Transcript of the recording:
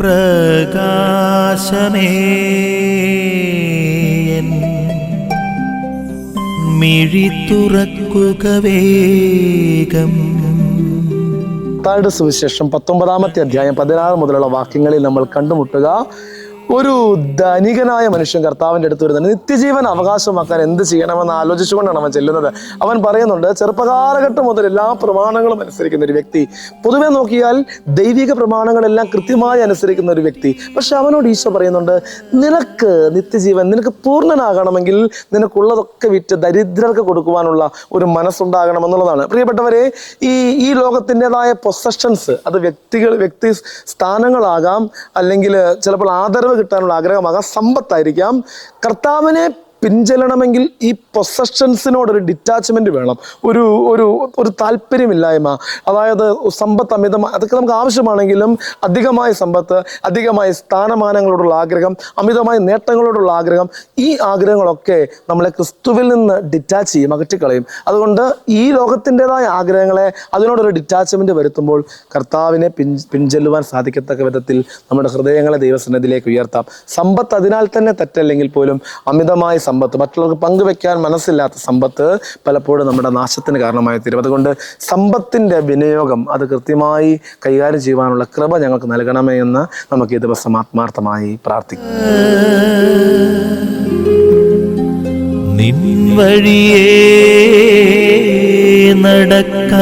പ്രകാശമേ. മിഴി തുറക്കുക വേഗം. സുവിശേഷം പത്തൊമ്പതാമത്തെ അധ്യായം പതിനാറ് മുതലുള്ള വാക്യങ്ങളിൽ നമ്മൾ കണ്ടുമുട്ടുക. ഒരു ധനികനായ മനുഷ്യൻ കർത്താവിന്റെ അടുത്ത് വരുന്നുണ്ട് നിത്യജീവൻ അവകാശമാക്കാൻ എന്ത് ചെയ്യണമെന്ന് ആലോചിച്ചുകൊണ്ടാണ് അവൻ ചെല്ലുന്നത്. അവൻ പറയുന്നുണ്ട് ചെറുപ്പകാലഘട്ടം മുതൽ എല്ലാ പ്രമാണങ്ങളും അനുസരിക്കുന്ന ഒരു വ്യക്തി. പൊതുവെ നോക്കിയാൽ ദൈവിക പ്രമാണങ്ങളെല്ലാം കൃത്യമായി അനുസരിക്കുന്ന ഒരു വ്യക്തി. പക്ഷെ അവനോട് ഈശോ പറയുന്നുണ്ട് നിനക്ക് നിത്യജീവൻ നിനക്ക് പൂർണനാകണമെങ്കിൽ നിനക്കുള്ളതൊക്കെ വിറ്റ് ദരിദ്രർക്ക് കൊടുക്കുവാനുള്ള ഒരു മനസ്സുണ്ടാകണം എന്നുള്ളതാണ്. പ്രിയപ്പെട്ടവരെ ഈ ഈ ലോകത്തിന്റെതായ പൊസഷൻസ് അത് വ്യക്തികൾ വ്യക്തി സ്ഥാനങ്ങളാകാം അല്ലെങ്കിൽ ചിലപ്പോൾ ആദരവ് കിട്ടാനുള്ള ആഗ്രഹമാകാം സമ്പത്തായിരിക്കാം കർത്താവിനെ പിൻചെല്ലണമെങ്കിൽ ഈ പൊസഷൻസിനോടൊരു ഡിറ്റാച്ച്മെന്റ് വേണം. ഒരു ഒരു ഒരു താല്പര്യമില്ലായ്മ. അതായത് സമ്പത്ത് അമിതമായി അതൊക്കെ നമുക്ക് ആവശ്യമാണെങ്കിലും അധികമായ സമ്പത്ത് അധികമായ സ്ഥാനമാനങ്ങളോടുള്ള ആഗ്രഹം അമിതമായ നേട്ടങ്ങളോടുള്ള ആഗ്രഹം ഈ ആഗ്രഹങ്ങളൊക്കെ നമ്മളെ ക്രിസ്തുവിൽ നിന്ന് ഡിറ്റാച്ച് ചെയ്യും അകറ്റിക്കളയും. അതുകൊണ്ട് ഈ ലോകത്തിന്റെതായ ആഗ്രഹങ്ങളെ അതിനോടൊരു ഡിറ്റാച്ച്മെന്റ് വരുത്തുമ്പോൾ കർത്താവിനെ പിൻ പിൻചെല്ലുവാൻ സാധിക്കത്തക്ക വിധത്തിൽ നമ്മുടെ ഹൃദയങ്ങളെ ദൈവസന്നിധിയിലേക്ക് ഉയർത്താം. സമ്പത്ത് അതിനാൽ തന്നെ തെറ്റല്ലെങ്കിൽ പോലും അമിതമായ സമ്പത്ത്. മറ്റുള്ളവർക്ക് പങ്കുവെക്കാൻ മനസ്സില്ലാത്ത സമ്പത്ത് പലപ്പോഴും നമ്മുടെ നാശത്തിന് കാരണമായി തീരും അതുകൊണ്ട് സമ്പത്തിന്റെ വിനിയോഗം അത് കൃത്യമായി കൈകാര്യം ചെയ്യുവാനുള്ള കൃപ ഞങ്ങൾക്ക് നൽകണമേ എന്ന് നമുക്ക് ഈ ദിവസം ആത്മാർത്ഥമായി പ്രാർത്ഥിക്കാം നിൻ നടക്ക